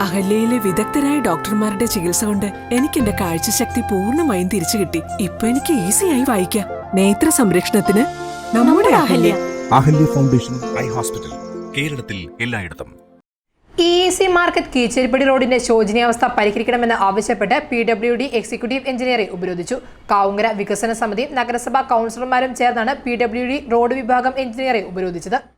അഹല്യയിലെ വിദഗ്ധരായ ഡോക്ടർമാരുടെ ചികിത്സ കൊണ്ട് എനിക്ക് എന്റെ കാഴ്ചശക്തി പൂർണമായും തിരിച്ചു കിട്ടി. ഇപ്പൊ എനിക്ക് ഈസിയായി വായിക്കാം. നേത്ര സംരക്ഷണത്തിന് നമ്മുടെ Ahalya. Ahalya. Foundation eye hospital കേരളത്തിൽ എല്ലായിടത്തും. ഇ സി മാർക്കറ്റ് കീച്ചേരിപ്പടി റോഡിന്റെ ശോചനീയാവസ്ഥ പരിഹരിക്കണമെന്ന് ആവശ്യപ്പെട്ട് പി ഡബ്ല്യു ഡി എക്സിക്യൂട്ടീവ് എഞ്ചിനീയറെ ഉപരോധിച്ചു. കാവുങ്കര വികസന സമിതിയും നഗരസഭാ കൗൺസിലർമാരും ചേർന്നാണ് പി ഡബ്ല്യു ഡി റോഡ് വിഭാഗം എഞ്ചിനീയറെ ഉപരോധിച്ചത്.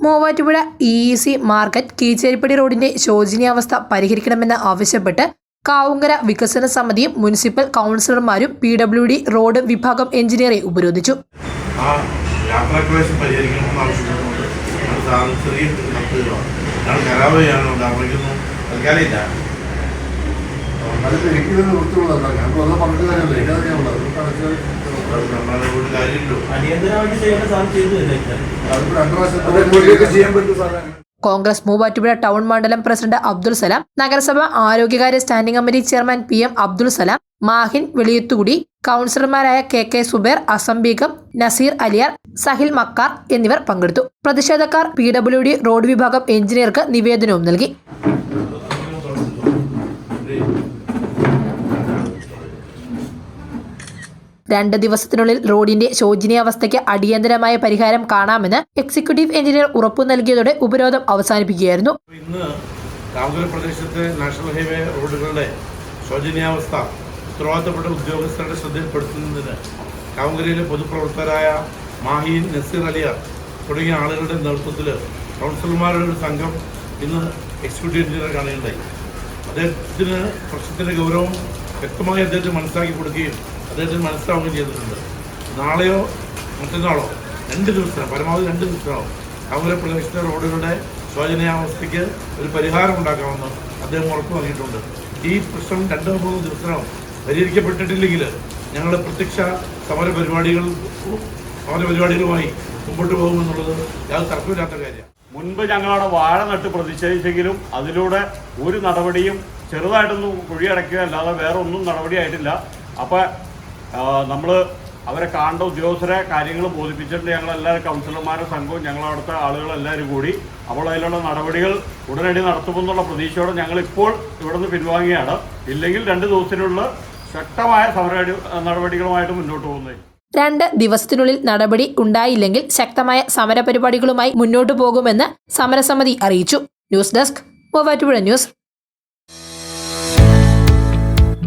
Muvattupuzha E E C market Keecheripady റോഡിന്റെ ശോചനീയാവസ്ഥ പരിഹരിക്കണമെന്ന് ആവശ്യപ്പെട്ട് കാവുങ്കര വികസന സമിതിയും മുനിസിപ്പൽ കൗൺസിലർമാരും പി ഡബ്ല്യു ഡി റോഡ് വിഭാഗം എഞ്ചിനീയറെ ഉപരോധിച്ചു. ഞാൻ കോൺഗ്രസ് മൂവാറ്റുപുഴ ടൗൺ മണ്ഡലം പ്രസിഡന്റ് അബ്ദുൾ സലാം നഗരസഭ ആരോഗ്യകാര്യ standing committee chairman P M Abdul Salam Mahin Veliyathukudi കൗൺസിലർമാരായ കെ കെ സുബേർ അസംബീഗം നസീർ അലിയാർ സഹിൽ മക്കാർ എന്നിവർ പങ്കെടുത്തു. പ്രതിഷേധക്കാർ പി ഡബ്ല്യു ഡി റോഡ് വിഭാഗം എഞ്ചിനീയർക്ക് നിവേദനവും നൽകി. രണ്ട് ദിവസത്തിനുള്ളിൽ റോഡിന്റെ ശോചനീയാവസ്ഥയ്ക്ക് അടിയന്തരമായ പരിഹാരം കാണാമെന്ന് എക്സിക്യൂട്ടീവ് എഞ്ചിനീയർ ഉറപ്പു നൽകിയതോടെ ഉപരോധം അവസാനിപ്പിക്കുകയായിരുന്നു. ഇന്ന് പ്രദേശത്തെ നാഷണൽ ഹൈവേ റോഡുകളുടെ ശോചനീയാവസ്ഥ ഉത്തരവാദിത്തപ്പെട്ട ഉദ്യോഗസ്ഥരുടെ ശ്രദ്ധയിൽപ്പെടുത്തുന്നതിന് കാവുങ്കരയിലെ പൊതുപ്രവർത്തകരായ മാഹീൻ നസീർ അലിയാർ തുടങ്ങിയ ആളുകളുടെ നേതൃത്വത്തിൽ കൗൺസിലർമാരുടെ ഒരു സംഘം ഇന്ന് എക്സിക്യൂട്ടീവ് എഞ്ചിനീയർ കാണുകയുണ്ടായി. അദ്ദേഹത്തിന് പ്രശ്നത്തിന്റെ ഗൗരവം വ്യക്തമായി അദ്ദേഹത്തിന് മനസ്സിലാക്കി കൊടുക്കുകയും അദ്ദേഹത്തിന് മനസ്സിലാവുകയും ചെയ്തിട്ടുണ്ട്. നാളെയോ മറ്റന്നാളോ രണ്ട് ദിവസം പരമാവധി രണ്ട് ദിവസമാവും. അവരെ പ്രദേശത്തെ റോഡുകളുടെ ശോചനീയാവസ്ഥയ്ക്ക് ഒരു പരിഹാരം ഉണ്ടാക്കാമെന്ന് അദ്ദേഹം ഉറപ്പ് നൽകിയിട്ടുണ്ട്. ഈ പ്രശ്നം രണ്ടോ മൂന്നോ ദിവസം പരിഹരിക്കപ്പെട്ടിട്ടില്ലെങ്കിൽ ഞങ്ങൾ പ്രത്യക്ഷ സമര പരിപാടികൾ സമര പരിപാടികളുമായി മുമ്പോട്ട് പോകുമെന്നുള്ളത് യാതൊരു തർക്കമില്ലാത്ത കാര്യമാണ്. മുൻപ് ഞങ്ങളവിടെ വാഴ നട്ട് പ്രതിഷേധിച്ചെങ്കിലും അതിലൂടെ ഒരു നടപടിയും ചെറുതായിട്ടൊന്നും കുഴിയടക്കുക അല്ലാതെ വേറെ ഒന്നും നടപടിയായിട്ടില്ല. അപ്പോൾ നമ്മൾ അവരെ കാണേണ്ട ഉദ്യോഗസ്ഥരെ കാര്യങ്ങൾ ബോധിപ്പിച്ചിട്ട് ഞങ്ങൾ എല്ലാ കൗൺസിലർമാരുടെ സംഘവും ഞങ്ങളവിടുത്തെ ആളുകളെല്ലാവരും കൂടി അപ്പോൾ അതിലുള്ള നടപടികൾ ഉടനടി നടത്തുമെന്നുള്ള പ്രതീക്ഷയോടെ ഞങ്ങൾ ഇപ്പോൾ ഇവിടുന്ന് പിൻവാങ്ങിയാണ്. ഇല്ലെങ്കിൽ രണ്ട് ദിവസത്തിനുള്ള ശക്തമായ സമര നടപടികളുമായിട്ട് മുന്നോട്ട് പോകുന്നത് രണ്ട് ദിവസത്തിനുള്ളിൽ നടപടി ഉണ്ടായില്ലെങ്കിൽ ശക്തമായ സമരപരിപാടികളുമായി മുന്നോട്ടു പോകുമെന്ന് സമരസമിതി അറിയിച്ചു. News desk Muvattupuzha news.